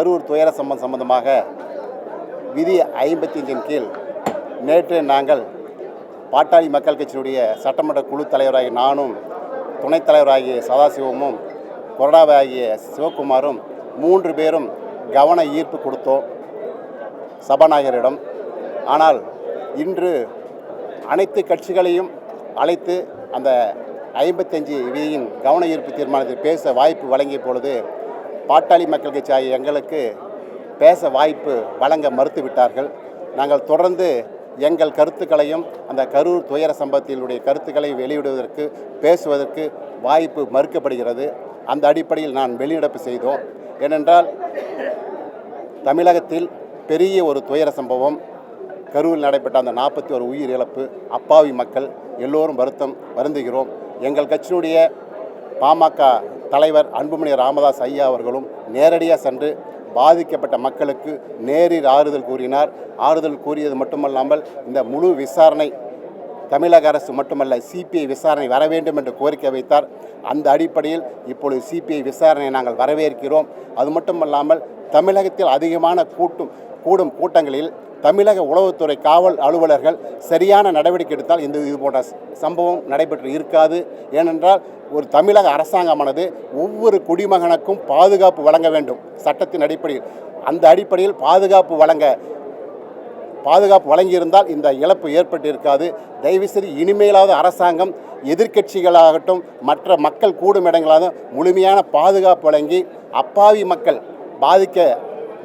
கரூர் துயர சம்பந்த சம்பந்தமாக விதி ஐம்பத்தஞ்சின் கீழ் நேற்று நாங்கள் பாட்டாளி மக்கள் கட்சியினுடைய சட்டமன்ற குழு தலைவராகிய நானும் துணைத் தலைவராகிய சதாசிவமும் கொரடாவாகிய சிவகுமாரும் மூன்று பேரும் கவன ஈர்ப்பு கொடுத்தோம் சபாநாயகரிடம். ஆனால் இன்று அனைத்து கட்சிகளையும் அழைத்து அந்த ஐம்பத்தஞ்சு விதியின் கவன ஈர்ப்பு தீர்மானத்தில் பேச வாய்ப்பு வழங்கிய பொழுது பாட்டாளி மக்கள் கட்சி ஆகிய எங்களுக்கு பேச வாய்ப்பு வழங்க மறுத்துவிட்டார்கள் நாங்கள் தொடர்ந்து எங்கள் கருத்துக்களையும் அந்த கரூர் துயர சம்பவத்தினுடைய கருத்துக்களை வெளியிடுவதற்கு பேசுவதற்கு வாய்ப்பு மறுக்கப்படுகிறது. அந்த அடிப்படையில் நான் வெளியிடப்பு செய்தோம். ஏனென்றால் தமிழகத்தில் பெரிய ஒரு துயர சம்பவம் கரூரில் நடைபெற்ற அந்த நாற்பத்தி ஒரு உயிர் இழப்பு அப்பாவி மக்கள் எல்லோரும் வருத்தம் வருந்துகிறோம். எங்கள் கட்சியினுடைய பாமக தலைவர் அன்புமணி ராமதாஸ் ஐயா அவர்களும் நேரடியாக சென்று பாதிக்கப்பட்ட மக்களுக்கு நேரில் ஆறுதல் கூறினார். ஆறுதல் கூறியது மட்டுமல்லாமல் இந்த முழு விசாரணை தமிழக அரசு மட்டுமல்ல சிபிஐ விசாரணை வர வேண்டும் என்று கோரிக்கை வைத்தார். அந்த அடிப்படையில் இப்பொழுது சிபிஐ விசாரணையை நாங்கள் வரவேற்கிறோம். அது மட்டுமல்லாமல் தமிழகத்தில் அதிகமான கூட்டும் கூடும் கூட்டங்களில் தமிழக உளவுத்துறை காவல் அலுவலர்கள் சரியான நடவடிக்கை எடுத்தால் இந்த இது போன்ற சம்பவம் நடைபெற்று இருக்காது. ஏனென்றால் ஒரு தமிழக அரசாங்கமானது ஒவ்வொரு குடிமகனுக்கும் பாதுகாப்பு வழங்க வேண்டும் சட்டத்தின் அடிப்படையில். அந்த அடிப்படையில் பாதுகாப்பு வழங்க பாதுகாப்பு வழங்கியிருந்தால் இந்த இழப்பு ஏற்பட்டிருக்காது தயவுசெய்து இனிமேலாவது அரசாங்கம் எதிர்க்கட்சிகளாகட்டும் மற்ற மக்கள் கூடும் இடங்களாக முழுமையான பாதுகாப்பு வழங்கி அப்பாவி மக்கள் பாதிக்க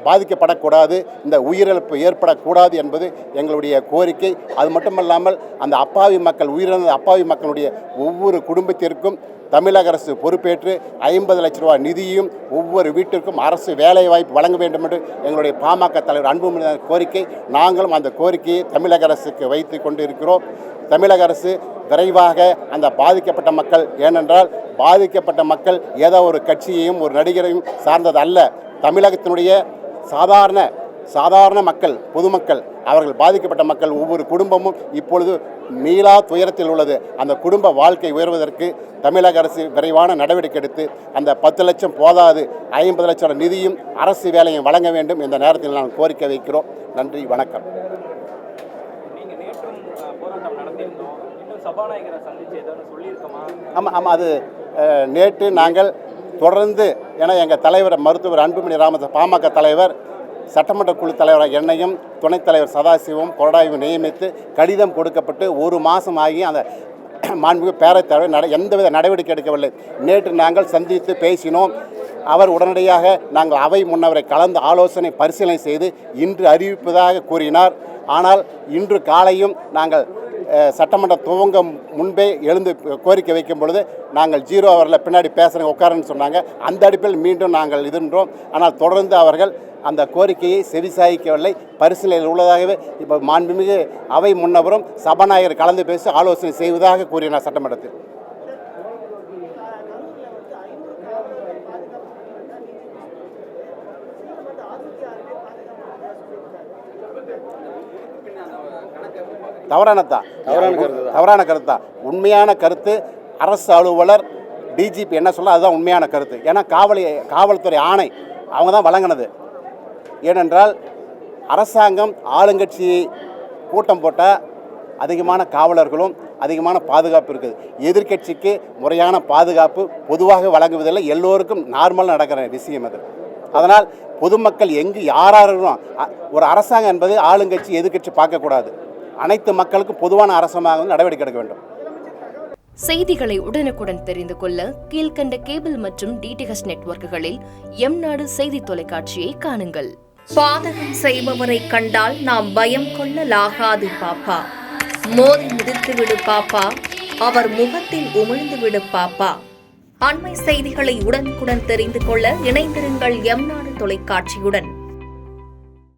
பாதிக்கப்படக்கூடாது இந்த உயிரிழப்பு ஏற்படக்கூடாது என்பது எங்களுடைய கோரிக்கை. அது மட்டுமல்லாமல் அந்த அப்பாவி மக்கள் உயிரிழந்த அப்பாவி மக்களுடைய ஒவ்வொரு குடும்பத்திற்கும் தமிழக அரசு பொறுப்பேற்று ஐம்பது லட்ச ரூபாய் நிதியும் ஒவ்வொரு வீட்டிற்கும் அரசு வேலைவாய்ப்பு வழங்க வேண்டும் என்று எங்களுடைய பாமக தலைவர் அன்புமணி கோரிக்கை. நாங்களும் அந்த கோரிக்கையை தமிழக அரசுக்கு வைத்து கொண்டு இருக்கிறோம் தமிழக அரசு விரைவாக அந்த பாதிக்கப்பட்ட மக்கள் ஏனென்றால் பாதிக்கப்பட்ட மக்கள் ஏதோ ஒரு கட்சியையும் ஒரு நடிகரையும் சார்ந்தது அல்ல தமிழகத்தினுடைய சாதாரண சாதாரண மக்கள் பொதுமக்கள் அவர்கள் பாதிக்கப்பட்ட மக்கள் ஒவ்வொரு குடும்பமும் இப்பொழுது மீளா துயரத்தில் உள்ளது. அந்த குடும்ப வாழ்க்கை உயர்வதற்கு தமிழக அரசு விரைவான நடவடிக்கை எடுத்து அந்த பத்து லட்சம் போதாது ஐம்பது லட்சம் நிதியும் அரசு வேலையும் வழங்க வேண்டும் இந்த நேரத்தில் நான் கோரிக்கை வைக்கிறோம். நன்றி வணக்கம். ஆமாம் ஆமாம் அது நேற்று நாங்கள் தொடர்ந்து ஏன்னா எங்கள் தலைவர் மருத்துவர் அன்புமணி ராமதாஸ் பாமக தலைவர் சட்டமன்ற குழு தலைவராக என்னையும் துணைத் தலைவர் சதாசிவம் கொரடாயும் நியமித்து கடிதம் கொடுக்கப்பட்டு ஒரு மாதம் ஆகி அந்த மாண்புமிகு பேரவைத் தலைவர் நட எந்தவித நடவடிக்கை எடுக்கவில்லை. நேற்று நாங்கள் சந்தித்து பேசினோம். அவர் உடனடியாக நாங்கள் அவை முன்னவரை கலந்து ஆலோசனை பரிசீலனை செய்து இன்று அறிவிப்பதாக கூறினார். ஆனால் இன்று காலையும் நாங்கள் சட்டமன்ற துவங்க முன்பே எழுந்து கோரிக்கை வைக்கும் பொழுது நாங்கள் ஜீரோ அவரில் பின்னாடி பேசுகிறேன் உட்காருன்னு சொன்னாங்க. அந்த அடிப்பில் மீண்டும் நாங்கள் இதுன்றோம் ஆனால் தொடர்ந்து அவர்கள் அந்த கோரிக்கையை செவிசாய்க்கவில்லை பரிசீலனையில் உள்ளதாகவே இப்போ மாண்புமிகு அவை முன்னவரும் சபாநாயகர் கலந்து பேசி ஆலோசனை செய்வதாக கூறினார் சட்டமன்றத்தில். தவறானதா தவறான கருத்து தான். உண்மையான கருத்து அரசு அலுவலர் டிஜிபி என்ன சொல்ல அதுதான் உண்மையான கருத்து. ஏன்னா காவல் காவல்துறை ஆணை அவங்க தான் வழங்கினது. ஏனென்றால் அரசாங்கம் ஆளுங்கட்சியை கூட்டம் போட்டால் அதிகமான காவலர்களும் அதிகமான பாதுகாப்பு இருக்குது. எதிர்க்கட்சிக்கு முறையான பாதுகாப்பு பொதுவாக வழங்குவதில்லை. எல்லோருக்கும் நார்மல் நடக்கிற விஷயம் அது. அதனால் பொதுமக்கள் எங்கு யாராரும் ஒரு அரசாங்கம் என்பது ஆளுங்கட்சி எதிர்க்கட்சி பார்க்கக்கூடாது. அனைத்து மக்களுக்கும் பொதுவான அரசாங்கம் நடவடிக்கை எடுக்க வேண்டும். செய்திகளை உடனுக்குடன் தெரிந்து கொள்ள கீழ்க்கண்ட கேபிள் மற்றும் டிடிஹெச் நெட்வொர்க்குகளில் எம் நாடு செய்தி தொலைக்காட்சியை காணுங்கள். பாதகம் செய்பவரை கண்டால் நாம் பயம் கொள்ளலாகாது பாப்பா. மோதி மிதித்து விடு பாப்பா. அவர் முகத்தில் உமிழ்ந்து விடு பாப்பா. அண்மை செய்திகளை உடனுக்குடன் தெரிந்து கொள்ள இணைந்திருங்கள் எம் நாடு தொலைக்காட்சியுடன்.